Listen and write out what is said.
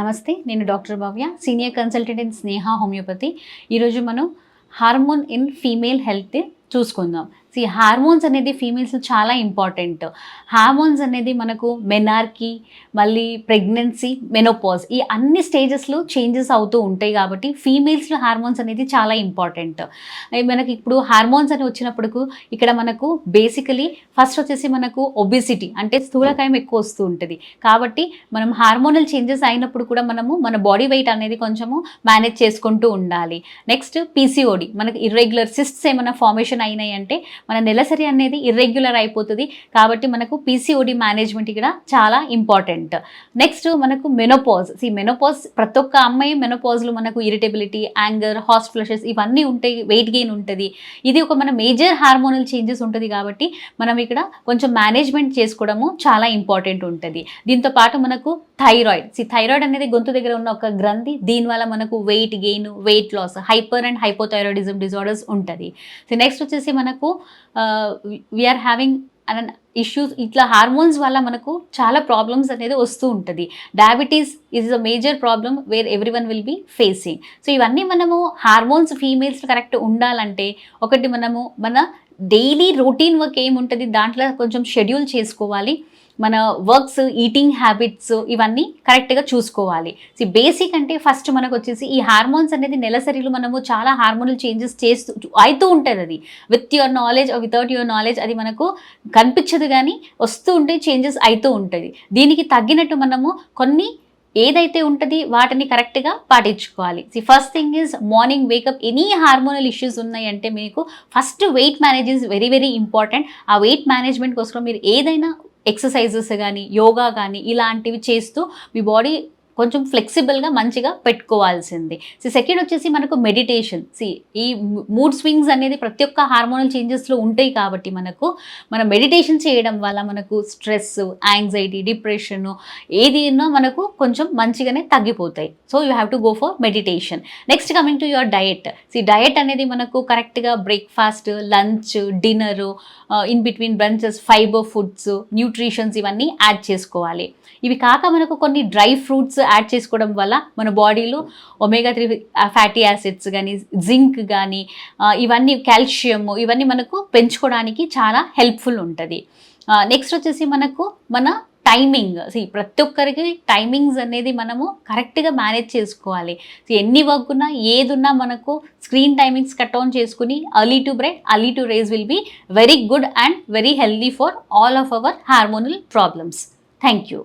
నమస్తే నేను doctor Bhavya senior consultant in Sneha homeopathy. ఈరోజు మనం హార్మోన్ ఇన్ ఫీమేల్ హెల్త్ చూసుకుందాం. సి హార్మోన్స్ అనేది ఫీమేల్స్ చాలా ఇంపార్టెంట్ హార్మోన్స్ అనేది మనకు మెనార్కి మళ్ళీ ప్రెగ్నెన్సీ మెనోపాజ్ ఈ అన్ని స్టేజెస్లో చేంజెస్ అవుతూ ఉంటాయి కాబట్టి ఫీమేల్స్లో హార్మోన్స్ అనేది చాలా ఇంపార్టెంట్ మనకి ఇప్పుడు హార్మోన్స్ అని వచ్చినప్పుడు ఇక్కడ మనకు బేసికలీ ఫస్ట్ వచ్చేసి మనకు ఒబిసిటీ అంటే స్థూలకాయం ఎక్కువ వస్తూ ఉంటుంది. కాబట్టి మనం హార్మోనల్ చేంజెస్ అయినప్పుడు కూడా మనము మన బాడీ వెయిట్ అనేది కొంచెము మేనేజ్ చేసుకుంటూ ఉండాలి. నెక్స్ట్ పీసీఓడి మనకి ఇర్రెగ్యులర్ సిస్ట్స్ ఏమైనా ఫార్మేషన్ అయినాయి అంటే మన నెలసరి అనేది ఇర్రెగ్యులర్ అయిపోతుంది. కాబట్టి మనకు పీసీఓడి మేనేజ్మెంట్ ఇక్కడ చాలా ఇంపార్టెంట్ నెక్స్ట్ మనకు మెనోపాజ్ ఈ మెనోపాజ్ ప్రతి ఒక్క అమ్మాయి మెనోపాజ్లో మనకు ఇరిటబిలిటీ యాంగర్ హాస్ట్ ఫ్లషెస్ ఇవన్నీ ఉంటాయి వెయిట్ గెయిన్ ఉంటుంది. ఇది ఒక మన మేజర్ హార్మోనల్ చేంజెస్ ఉంటుంది కాబట్టి మనం ఇక్కడ కొంచెం మేనేజ్మెంట్ చేసుకోవడము చాలా ఇంపార్టెంట్ ఉంటుంది. దీంతో పాటు మనకు థైరాయిడ్ సి థైరాయిడ్ అనేది గొంతు దగ్గర ఉన్న ఒక గ్రంథి. దీనివల్ల మనకు weight gain weight loss hyper and hypothyroidism disorders ఉంటుంది. సో నెక్స్ట్ వచ్చేసి మనకు వీఆర్ హ్యావింగ్ అండ్ ఇష్యూస్ ఇట్లా హార్మోన్స్ వల్ల మనకు చాలా ప్రాబ్లమ్స్ అనేది వస్తూ ఉంటుంది. Diabetes is a major problem where everyone will be facing so ఇవన్నీ మనము హార్మోన్స్ ఫీమేల్స్ కరెక్ట్ ఉండాలంటే ఒకటి మనము మన డైలీ రొటీన్ వర్క్ ఏముంటుంది దాంట్లో కొంచెం షెడ్యూల్ చేసుకోవాలి. మన వర్క్స్ ఈటింగ్ హ్యాబిట్స్ ఇవన్నీ కరెక్ట్గా చూసుకోవాలి. సి బేసిక్ అంటే ఫస్ట్ మనకు వచ్చేసి ఈ హార్మోన్స్ అనేది నెలసరిలు మనము చాలా హార్మోనల్ చేంజెస్ చేస్తూ అవుతూ ఉంటుంది అది. With your knowledge without your knowledge అది మనకు కనిపించదు కానీ వస్తూ ఉంటే చేంజెస్ అవుతూ ఉంటుంది. దీనికి తగ్గినట్టు మనము కొన్ని ఏదైతే ఉంటుంది వాటిని కరెక్ట్గా పాటించుకోవాలి. See first thing is morning wake up any hormonal issues ఉన్నాయంటే మీకు first weight manage is very very important ఆ వెయిట్ మేనేజ్మెంట్ కోసం మీరు ఏదైనా ఎక్సర్సైజెస్ కానీ యోగా కానీ ఇలాంటివి చేస్తూ మీ బాడీ కొంచెం ఫ్లెక్సిబుల్గా మంచిగా పెట్టుకోవాల్సింది. సో సెకండ్ వచ్చేసి మనకు మెడిటేషన్ సి ఈ మూడ్ స్వింగ్స్ అనేది ప్రతి ఒక్క హార్మోనల్ చేంజెస్లో ఉంటాయి కాబట్టి మనకు మనం మెడిటేషన్ చేయడం వల్ల మనకు స్ట్రెస్ యాంగ్జైటీ డిప్రెషన్ ఏది ఉన్నా మనకు కొంచెం మంచిగానే తగ్గిపోతాయి. So you have to go for meditation next coming to your diet see diet అనేది మనకు కరెక్ట్గా breakfast lunch dinner in between brunches fibre foods nutritions add add చేసుకోవాలి. ఇవి కాక మనకు కొన్ని డ్రై ఫ్రూట్స్ యాడ్ చేసుకోవడం వల్ల మన బాడీలో ఒమేగా త్రీ ఫ్యాటీ యాసిడ్స్ కానీ జింక్ కానీ ఇవన్నీ కాల్షియం ఇవన్నీ మనకు పెంచుకోవడానికి చాలా హెల్ప్ఫుల్ ఉంటుంది. నెక్స్ట్ వచ్చేసి మనకు మన టైమింగ్. సి ప్రతి ఒక్కరికి టైమింగ్స్ అనేది మనము కరెక్ట్గా మేనేజ్ చేసుకోవాలి. ఎన్ని వర్క్ ఉన్నా ఏది ఉన్నా మనకు స్క్రీన్ టైమింగ్స్ కట్ ఆన్ చేసుకుని early to bed early to rise will be very good and very healthy for all of our hormonal problems. Thank you.